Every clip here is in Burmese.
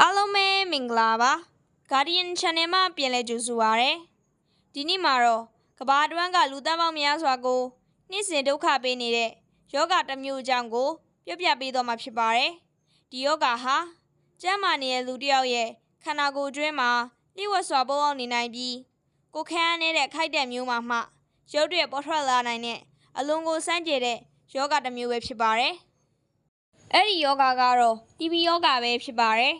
အားလုံးပဲမင်္ဂလာပါ Guardian Channel မှာပြန်လည်ကြိုဆိုပါရစေဒီနေ့မှာတော့ကဘာတွန်းကလူသားပေါင်းများစွာကိုနှိစင်ဒုက္ခပေးနေတဲ့ယောဂတစ်မျိုးအကြောင်းကိုပြပြပေးတော့မှာဖြစ်ပါတယ်ဒီယောဂဟာကျန်းမာနေတဲ့လူတစ်ယောက်ရဲ့ခန္ဓာကိုယ်အတွင်းမှာလျှို့ဝှက်စွာပေါအောင်နေနိုင်ပြီးကိုယ်ခမ်းအားနေတဲ့ခိုက်တဲ့မျိုးမှာမှရုပ်တရက်ပေါ်ထွက်လာနိုင်တဲ့အလွန်ကိုစမ်းကြဲတဲ့ယောဂတစ်မျိုးပဲဖြစ်ပါတယ်အဲ့ဒီယောဂကတော့ TB ယောဂပဲဖြစ်ပါတယ်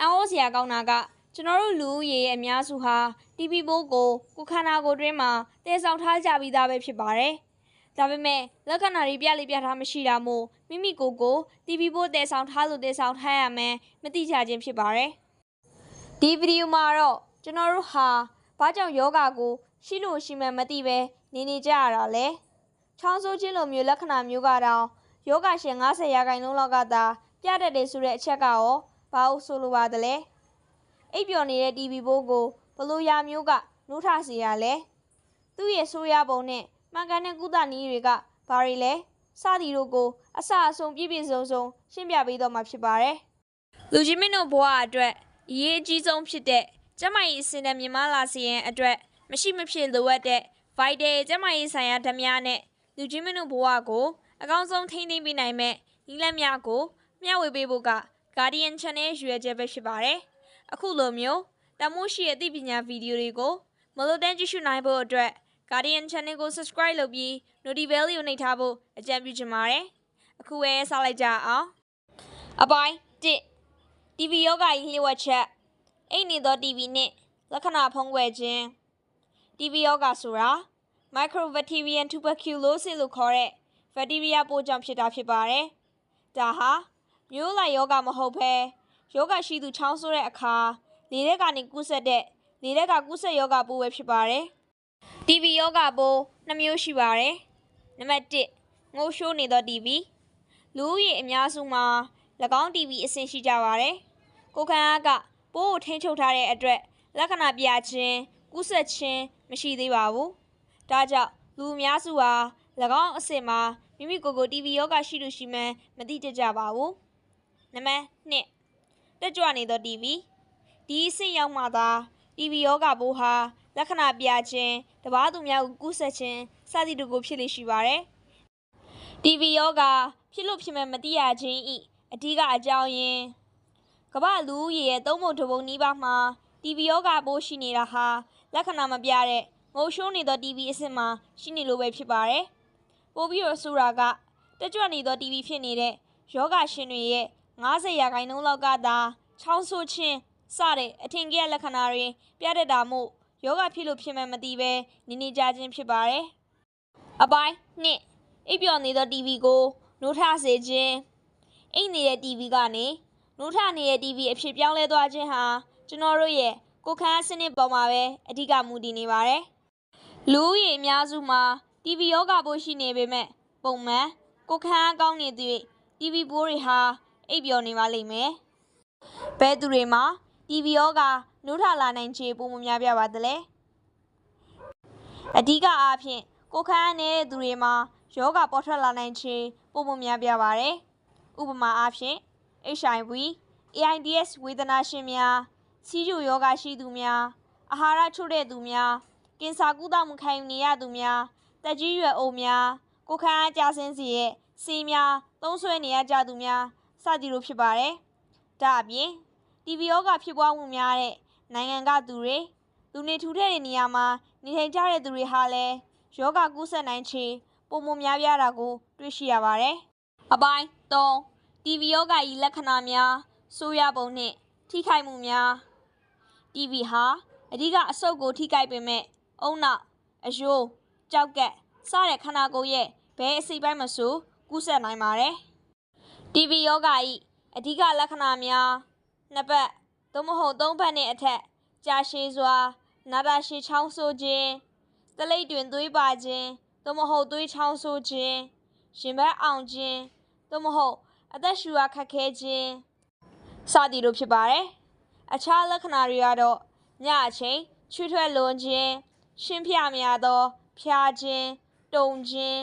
အံ့ဩစရာကောင်းတာကကျွန်တော်တို့လူဦးရေရဲ့အများစုဟာ TB ပိုးကိုကိုယ်ခန္ဓာကိုယ်တွင်းမှာတည်ဆောင်ထားကြပြီးသားပဲဖြစ်ပါတယ်။ဒါပေမဲ့လက္ခဏာတွေပြလိပြထားမရှိတာမို့မိမိကိုယ်ကို TB ပိုးတည်ဆောင်ထားလို့တည်ဆောင်ထားရမယ်မသိကြခြင်းဖြစ်ပါတယ်။ဒီဗီဒီယိုမှာတော့ကျွန်တော်တို့ဟာဘာကြောင့်ယောဂကိုရှိလို့ရှိမှန်းမသိပဲနေနေကြရတာလဲ။ချောင်းဆိုးခြင်းလိုမျိုးလက္ခဏာမျိုးကတော့ယောဂရှင်90ရာခိုင်နှုန်းလောက်ကသာပြတတ်တယ်ဆိုတဲ့အချက်ကရော ဘာလို့ဆိုလိုပါသလဲအိပ်ပျော်နေတဲ့ TV ဘိုးကိုဘလို့ရာမျိုးကနှိုးထစေရလဲသူ့ရဲ့ဆိုးရပုံနဲ့မှန်ကန်တဲ့ကုသနည်းတွေကဘာတွေလဲစသည်တို့ကိုအစအဆုံးပြည့်ပြည့်စုံစုံရှင်းပြပေးတော့မှာဖြစ်ပါတယ်လူကြီးမင်းတို့ဘဝအတွက်အရေးအကြီးဆုံးဖြစ်တဲ့ကျန်းမကြီးအစင်နဲ့မြင်မလာစီရင်အတွက်မရှိမဖြစ်လိုအပ်တဲ့ vital ကျန်းမကြီးဆိုင်ရာဓာတ်များနဲ့လူကြီးမင်းတို့ဘဝကိုအကောင်းဆုံးထိန်းသိမ်းပေးနိုင်မဲ့ဤလက်များကိုမျှဝေပေးဖို့က Guardian Channel ရွေချက်ပဲဖြစ်ပါတယ်။အခုလိုမျိုးတမိုးရှိရဲ့အသိပညာဗီဒီယိုတွေကိုမလို့တန်းကြည့်ရှုနိုင်ဖို့အတွက် Guardian Channel ကို Subscribe လုပ်ပြီး Notification Bell ကိုနှိပ်ထားဖို့အကြံပြုချင်ပါတယ်။အခုပဲစလိုက်ကြအောင်။အပိုင်း1 TV ယောဂကြီးလျှို့ဝှက်ချက်အိတ်နေသော TV နဲ့လက္ခဏာဖုံးကွယ်ခြင်း TV ယောဂဆိုတာ Microbacterium tuberculosis လို့ခေါ်တဲ့ bacteria ပိုးကြောင့်ဖြစ်တာဖြစ်ပါတယ်။ဒါဟာ မျိုးလိုက်ယောဂမဟုတ်ဘဲယောဂရှိသူချောင်းဆိုးတဲ့အခါလေထဲကနေကူးဆက်တဲ့လေထဲကကူးဆက်ယောဂပိုးပဲဖြစ်ပါတယ်။ TB ယောဂပိုးနှစ်မျိုးရှိပါတယ်။နံပါတ်1ငိုရှိုးနေသော TB လူဦးရေအများစုမှာ၎င်း TB အဆင့်ရှိကြပါတယ်။ကိုယ်ခံအားကပိုးကိုထိန်းချုပ်ထားတဲ့အတွက်လက္ခဏာပြခြင်းကူးဆက်ခြင်းမရှိသေးပါဘူး။ဒါကြောင့်လူအများစုဟာ၎င်းအဆင့်မှာမိမိကိုယ်ကို TB ယောဂရှိလို့ရှိမှန်းမသိတတ်ကြပါဘူး။ နံပါတ်2တက်ကြွနေသော TB ဒီအဆင့်ရောက်မှသာ TB ယောဂပိုးဟာလက္ခဏာပြခြင်းတပားသူများကိုကူးဆက်ခြင်းစသည်တို့ကိုဖြစ်လေရှိပါတယ်။ TB ယောဂဖြစ်လို့ဖြစ်မဲ့မသိရခြင်းဤအဓိကအကြောင်းရင်းကမ္ဘာလူဦးရေရဲ့သုံးပုံတစ်ပုံနီးပါးမှာ TB ယောဂပိုးရှိနေတာဟာလက္ခဏာမပြတဲ့ငိုရှိုးနေသော TB အဆင့်မှာရှိနေလို့ပဲဖြစ်ပါတယ်။ပို့ပြီးတော့ဆိုတာကတက်ကြွနေသော TB ဖြစ်နေတဲ့ယောဂရှင်တွေရဲ့ 90ရာခိုင်နှုန်းလောက်ကသာချောင်းဆိုးခြင်းစတဲ့အထင်ကြီးလက္ခဏာတွေပြတတ်တာမို့ယောဂဖြစ်လို့ဖြစ်မှန်းမသိပဲနေနေကြခြင်းဖြစ်ပါတယ်။အပိုင်းနှစ်အိပ်ပျော်နေသော TV ကိုနှိုးထစေခြင်းအိပ်နေတဲ့ TV ကနေနှိုးထနေတဲ့ TV အဖြစ်ပြောင်းလဲသွားခြင်းဟာကျွန်တော်တို့ရဲ့ကိုယ်ခံအားစနစ်ပေါ်မှာပဲအဓိကမူတည်နေပါတယ်။လူဦးရေအများစုမှာ TV ယောဂပိုးရှိနေပေမဲ့ပုံမှန်ကိုယ်ခံအားကောင်းနေသူ TV ပိုးတွေဟာ အိပ်ပျော်နေပါလိမ့်မယ်။ဘဲသူတွေမှာ TV ယောဂနှိုးထလာနိုင်ခြေပုံမများပြပါသလဲ။အဓိကအားဖြင့်ကိုယ်ခံအားနေတဲ့သူတွေမှာယောဂပေါ်ထွက်လာနိုင်ခြေပုံမများပြပါတယ်။ဥပမာအားဖြင့် HIV AIDS ဝေဒနာရှင်များစီးကျူယောဂရှိသူများအာဟာရချို့တဲ့သူများကင်ဆာကုသမှုခံယူနေရသူများတက်ကြီးရွယ်အိုများကိုယ်ခံအားကျဆင်းစေရဲ့ဆေးများသုံးဆွဲနေရကြသူများ စသည်တို့ဖြစ်ပါတယ်။ဒါအပြင် TB ယောဂဖြစ်ပွားမှုများတဲ့နိုင်ငံကသူတွေလူနေထူထပ်တဲ့နေရာမှာနေထိုင်ကြတဲ့သူတွေဟာလည်းယောဂကူးစက်နိုင်ခြေပုံမများပြားတာကို တွေ့ရှိရပါတယ်။အပိုင်း3 TB ယောဂ၏လက္ခဏာများဆိုးရပုံနှင့်ထိခိုက်မှုများ TB ဟာအဓိကအဆုတ်ကိုထိခိုက်ပေမဲ့အုံနောက်အယိုးကြောက်ကက်စတဲ့ခန္ဓာကိုယ်ရဲ့ဘဲအစိပ်ပိုင်းမဆိုကူးစက်နိုင်ပါတယ်။ TB ယောဂ၏အဓိကလက္ခဏာများနှစ်ပတ်သို့မဟုတ်သုံးပတ်နှင့်အထက်ကြာရှည်စွာနာတာရှည်ချောင်းဆိုးခြင်းတလိပ်တွင်သွေးပါခြင်းသို့မဟုတ်သွေးချောင်းဆိုးခြင်းရင်ဘတ်အောင်ခြင်းသို့မဟုတ်အသက်ရှူအားခက်ခဲခြင်းစသည်တို့ဖြစ်ပါတယ်။အခြားလက္ခဏာတွေကတော့ညအချိန်ချွေးထွက်လွန်ခြင်းရှင်းပြများသော ဖျားခြင်းတုံခြင်း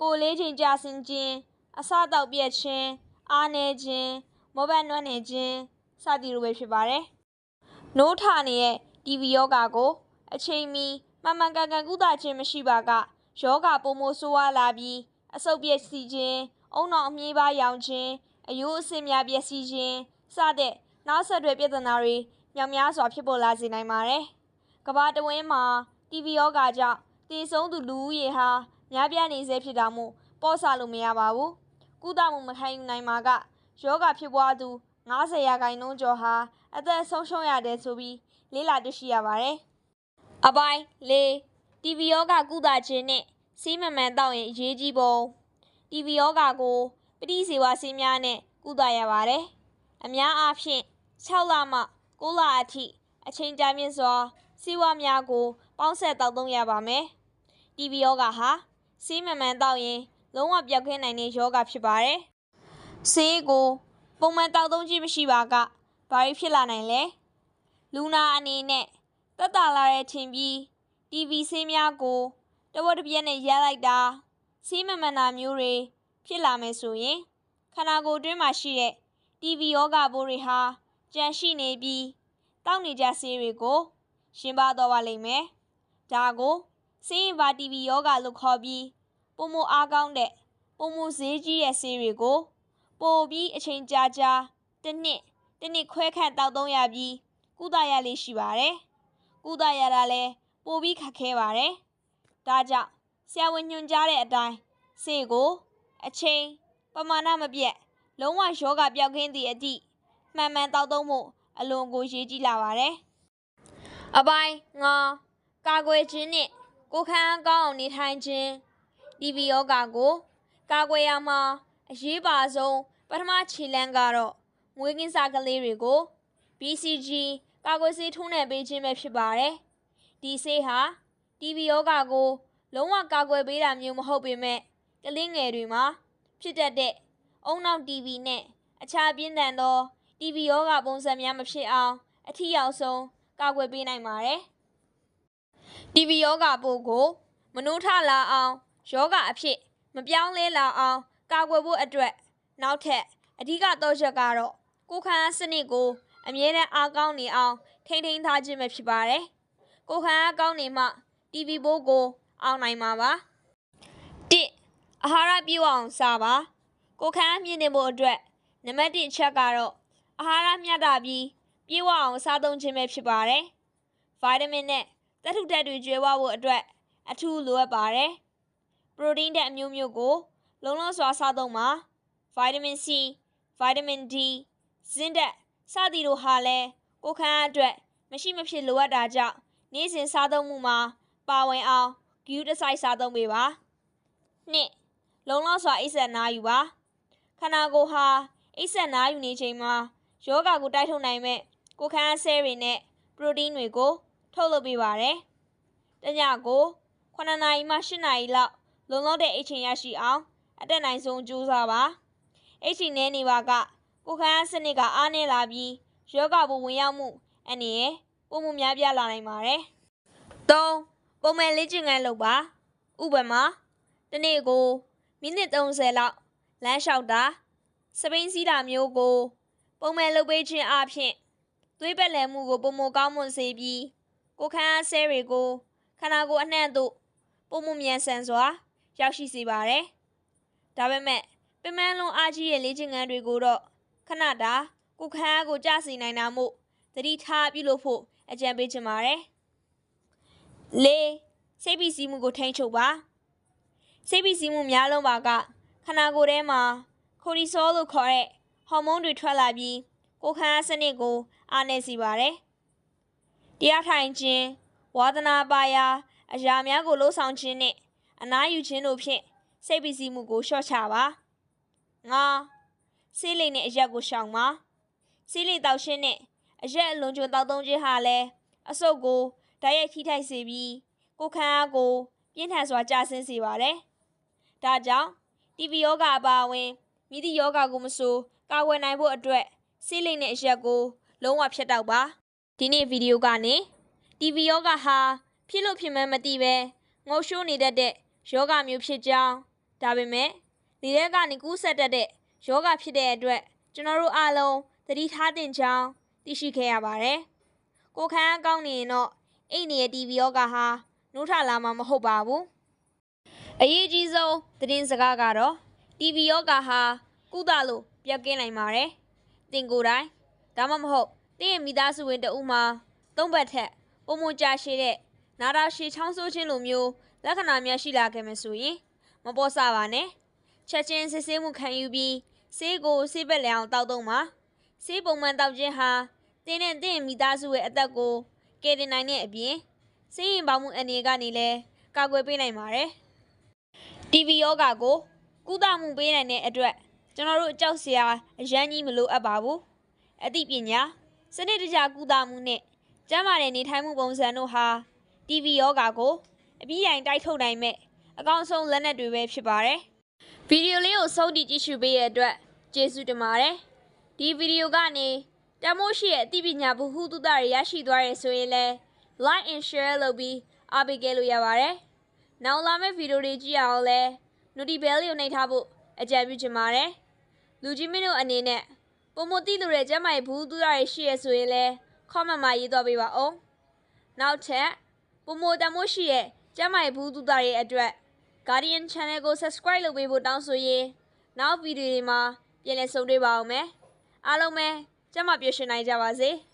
ကိုယ်လေးချိန်ကြာဆင်းခြင်းအဆတောက်ပြက်ခြင်း အားနည်းခြင်းမောဘတ်နွမ်းနေခြင်းစစသည်လိုပဲဖြစ်ပါတယ်။နိုးထနေတဲ့ TV ယောဂါကို အချိန်မီမှန်မှန်ကန်ကန်ကုသခြင်းမရှိပါကယောဂါပုံမိုဆိုးဝါးလာပြီးအဆုတ်ပြည့်စီခြင်း၊အုံနောက်အမြေးပါရောင်ခြင်း၊အယိုးအဆင်းများပြည့်စီခြင်းစတဲ့နောက်ဆက်တွဲပြဿနာတွေမြောက်များစွာဖြစ်ပေါ်လာစေနိုင်ပါတယ်။ကမ္ဘာတဝန်းမှာ TV ယောဂါကြောင့်တည်ဆုံးသူလူဦးရေဟာများပြားနေစေဖြစ်တာမို့ပေါ့ဆလို့မရပါဘူး။ ကုသမှုမခံယူနိုင်မှာကယောဂဖြစ်ပွားသူ90ရာခိုင်နှုန်းကျော်ဟာအသက်ဆုံးရှုံးရတယ်ဆိုပြီးလေးလာတွေ့ရှိရပါတယ်။အပိုင်း၄ TV ယောဂကုသခြင်းနဲ့စီးမမှန်တော့ရင်အရေးကြီးပုံ TV ယောဂကိုပဋိဇေဝဆေးများနဲ့ကုသရပါတယ်။အများအားဖြင့်6လမှ9လအထိအချိန်ကြာမြင့်စွာစီးဝါးများကို ပေါင်းဆက်တောက်သုံးရပါမယ်။ TV ယောဂဟာစီးမမှန်တော့ရင် လုံးဝပြောက်ကင်းနိုင်တဲ့ယောဂဖြစ်ပါတယ်။ဆေးကိုပုံမှန်တောက်သုံးခြင်းမရှိပါကဘာတွေဖြစ်လာနိုင်လဲ။လူနာအနေနဲ့တက်တာလာတဲ့ထင်ပြီး TV ဆေးများကိုတဝက်တစ်ပြက်နဲ့ရက်လိုက်တာဆေးမမှန်တာမျိုးတွေဖြစ်လာမယ်ဆိုရင်ခန္ဓာကိုယ်တွင်းမှာရှိတဲ့ TV ယောဂပိုးတွေဟာကြန့်ရှိနေပြီးတောက်နေကြဆေးတွေကိုရှင်းပါတော့ပါလိမ့်မယ်။ဒါကိုဆေးရင်ပါ TV ယောဂလို့ခေါ်ပြီး ပုံမအားကောင်းတဲ့ပုံမဈေးကြီးတဲ့ဆေးတွေကိုပိုပြီးအချိန်ကြာကြာတစ်နှစ်တစ်နှစ်ခွဲခန့်တောက်သုံးရပြီးကုသရလေးရှိပါတယ်။ကုသရတာလည်းပိုပြီးခက်ခဲပါတယ်။ဒါကြောင့်ဆရာဝန်ညွှန်ကြားတဲ့အတိုင်းဆေးကို အချိန်ပမာဏမပြတ်လုံးဝယောဂပြောက်ကင်းသည့်အသည့်မှန်မှန်တောက်သုံးမှုအလွန်ကိုရေးကြီးလာပါတယ်။အပိုင်းငါကာကွယ်ခြင်းနဲ့ကိုယ်ခံအားကောင်းအောင်နေထိုင်ခြင်း ဒီဗီယောဂါကိုကာကွယ်ရမှာအရေးပါဆုံးပထမခြေလှမ်းကတော့မွေးကင်းစားကလေးတွေကို BCG ကာကွယ်ဆေးထိုးနှံပေးခြင်းပဲဖြစ်ပါတယ်။ဒီဆေးဟာ TB ယောဂါကို လုံးဝကာကွယ်ပေးတာမျိုးမဟုတ်ပေမဲ့ကလေးငယ်တွေမှာဖြစ်တတ်တဲ့အုံနောက် TB နဲ့အခြားပြင်းထန်သော TB ယောဂါပုံစံများမဖြစ်အောင်အထီးရောက်ဆုံးကာကွယ်ပေးနိုင်ပါတယ်။ TB ယောဂါပိုးကို မနိုးထလာအောင် ယောဂအဖြစ်မပြောင်းလဲလာအောင်ကာကွယ်ဖို့အတွက်နောက်ထပ်အဓိကတော့ချက်ကတော့ကိုယ်ခံအားစနစ်ကိုအမြဲတမ်းအားကောင်းနေအောင်ထိန်းသိမ်းထားခြင်းပဲဖြစ်ပါတယ်။ကိုယ်ခံအားကောင်းနေမှ TB ပိုးကိုအောင်နိုင်မှာပါ။၁အာဟာရပြည့်ဝအောင်စားပါ။ကိုယ်ခံအားမြင့်နေဖို့အတွက်နံပါတ်1ချက်ကတော့အာဟာရမျှတပြီးပြည့်ဝအောင်စားသုံးခြင်းပဲဖြစ်ပါတယ်။ဗိုက်တာမင်နဲ့သတ္ထုဓာတ်တွေကျွဲဝဖို့အတွက်အထူးလိုအပ်ပါတယ်။ ပရိုတင်းဓာတ်အမျိုးမျိုးကို လုံးလုံးစွာစားသုံးပါ။ဗိုက်တာမင် C ဗိုက်တာမင် D ဇင်းဓာတ်စသည်တို့ဟာလည်းကိုယ်ခံအားအတွက်မရှိမဖြစ်လိုအပ်တာကြောင့်နေ့စဉ်စားသုံးမှုမှာပါဝင်အောင်ဂယူတဆိုင်စားသုံးပေးပါနှစ်လုံလောက်စွာအိပ်ဆက်နားယူပါခန္ဓာကိုယ်ဟာအိပ်ဆက်နားယူနေချိန်မှာယောဂကိုတိုက်ထုတ်နိုင်မဲ့ကိုယ်ခံအားဆဲတွေနဲ့ပရိုတင်းတွေကို ထုတ်လုပ်ပေးပါတယ်တညကို9နာရီမှ10နာရီလောက် လုံလောက်တဲ့အိတ်ချိန်ရရှိအောင်အတက်နိုင်ဆုံးကြိုးစားပါအိတ်ချိန်နေနေပါကကိုယ်ခံအားစနစ်ကအားနည်းလာပြီးယောဂဘဝင်ရောက်မှုအနေနဲ့ပုံမှုများပြားလာနိုင်ပါတယ်။၃ပုံမှန်လေ့ကျင့်ခန်းလုပ်ပါ။ဥပမာတနေ့ကိုမိနစ်30လောက်လမ်းလျှောက်တာစပိန်စီးတာမျိုးကို ပုံမှန်လုပ်ပေးခြင်းအပြင်သွေးပက်လည်မှုကိုပုံမကောင်းမွန်စေပြီးကိုခန်းအားဆဲတွေကိုခန္ဓာကိုယ်အနှံ့သို့ပုံမမြန်ဆန်စွာ ရောက်ရှိစေပါတယ်။ဒါပေမဲ့ပင်မလုံးအားကြီးရဲ့လေ့ကျင့်ခန်းတွေကိုတော့ခဏတာကိုခန်းအားကိုကြစီနိုင်တာမို့သတိထားပြုလုပ်ဖို့အကြံပေးချင်ပါတယ်။၄စိတ်ပီစီမှုကိုထိန်းချုပ်ပါစိတ်ပီစီမှုများလုံးပါကခန္ဓာကိုယ်ထဲမှာကိုရီဆိုလို့ခေါ်တဲ့ဟော်မုန်းတွေထွက်လာပြီးကိုခန်းအားစနစ်ကိုအားနည်းစေပါတယ်။တရားထိုင်ခြင်းဝါသနာပါရာအရာများကိုလှုပ်ဆောင်ခြင်းနဲ့ အနားယူခြင်းတို့ဖြင့်စိတ်ပီစီမှုကိုလျှော့ချပါ။ငါဆေးလိမ်နဲ့အရက်ကိုရှောင်ပါဆေးလိမ်တောက်ရှင်းနဲ့အရက်အလွန်ကျွံတောက်သုံးခြင်းဟာလည်းအဆုတ်ကိုဓာတ်ရိုက်ထိထိုက်စေပြီးကိုယ်ခံအားကိုပြင်းထန်စွာကျဆင်းစေပါတယ်။ဒါကြောင့်တီဗီယောဂအပါအဝင်မိသည့်ယောဂကိုမဆိုကာကွယ်နိုင်ဖို့အတွက်ဆေးလိမ်နဲ့အရက်ကိုလုံးဝဖျက်တောက်ပါဒီနေ့ဗီဒီယိုကနေတီဗီယောဂဟာဖြစ်လို့ဖြစ်မှန်းမသိပဲငုံရှိုးနေတတ်တဲ့ ယောဂမျိုးဖြစ်ကြောင်းဒါပေမဲ့ဒီထဲကနေကူးဆက်တတ်တဲ့ယောဂဖြစ်တဲ့အတွက်ကျွန်တော်တို့အားလုံးသတိထားတင်ကြောင်းသိရှိခဲ့ရပါတယ်။ကိုခန်းအကောင်းနေရင်တော့အိတ်နေတဲ့ TV ယောဂါဟာနိုးထလာမှာမဟုတ်ပါဘူး။အရေးကြီးဆုံးသတင်းစကားကတော့ TV ယောဂါဟာကုသလို့ပြတ်ကင်းနိုင်ပါတယ်။တင်ကိုယ်တိုင်ဒါမှမဟုတ်တင်းရဲ့မိသားစုဝင်တဦးမှာသုံးဘက်ထက်ပုံမကြရှိတဲ့နာတာရှည်ချောင်းဆိုးခြင်းလိုမျိုး လက္ခဏာများရှိလာခဲ့မယ်ဆိုရင်မပေါ်ဆပါနဲ့ချက်ချင်းစစ်ဆေးမှုခံယူပြီးဆေးကိုဆေးဘက်လျောင်တောက်သုံးပါဆေးပုံမှန်တောက်ခြင်းဟာတင်းနဲ့တင်းရဲ့မိသားစုရဲ့အသက်ကိုကယ်တင်နိုင်တဲ့အပြင်ဆေးရင်ပေါမှုအနေကနေလည်းကာကွယ်ပေးနိုင်ပါတယ် TV ယောဂါကိုကုသမှုပေးနိုင်တဲ့အတွက်ကျွန်တော်တို့အကြောက်စရာအရန်ကြီးမလိုအပ်ပါဘူးအသိပညာစနစ်တကျကုသမှုနဲ့ကျန်းမာတဲ့နေထိုင်မှုပုံစံတို့ဟာ TV ယောဂါကို အပြည့်အတိုင်းတိုက်ထုတ်နိုင်မဲ့အကောင်းဆုံးလက်နက်တွေပဲဖြစ်ပါတယ်ဗီဒီယိုလေးကိုစောင့်ကြည့်ကြည့်ရှုပေးရတဲ့အတွက်ကျေးဇူးတင်ပါတယ်ဒီဗီဒီယိုကနေတမိုးရှိရဲ့အသိပညာဗဟုသုတတွေရရှိသွားရဆိုရင်လည်း like and share လုပ်ပြီးအားပေးခဲ့လို့ရပါတယ်နောက်လာမယ့်ဗီဒီယိုတွေကြည့်ရအောင်လဲ notification bell လေးကိုနှိပ်ထားဖို့အကြံပြုချင်ပါတယ်လူကြီးမင်းတို့အနေနဲ့ပုံမတိလို့တဲ့ကျမ်းမာရေးဘူးသူရတွေရှိရဆိုရင်လဲ comment မှာရေးတော့ပေးပါအောင်နောက်ထပ်ပုံမတမိုးရှိရဲ့ ကျမ်းမာရေးဘူးသူရရဲ့အတွက် Guardian Channel ကို subscribe လုပ်ပေးဖို့တောင်းဆိုရင်နောက်ဗီဒီယိုတွေမှာပြန်လည်ဆုံတွေ့ပါအောင်မယ်အားလုံးပဲကျမ်းမာပျော်ရွှင်နိုင်ကြပါစေ။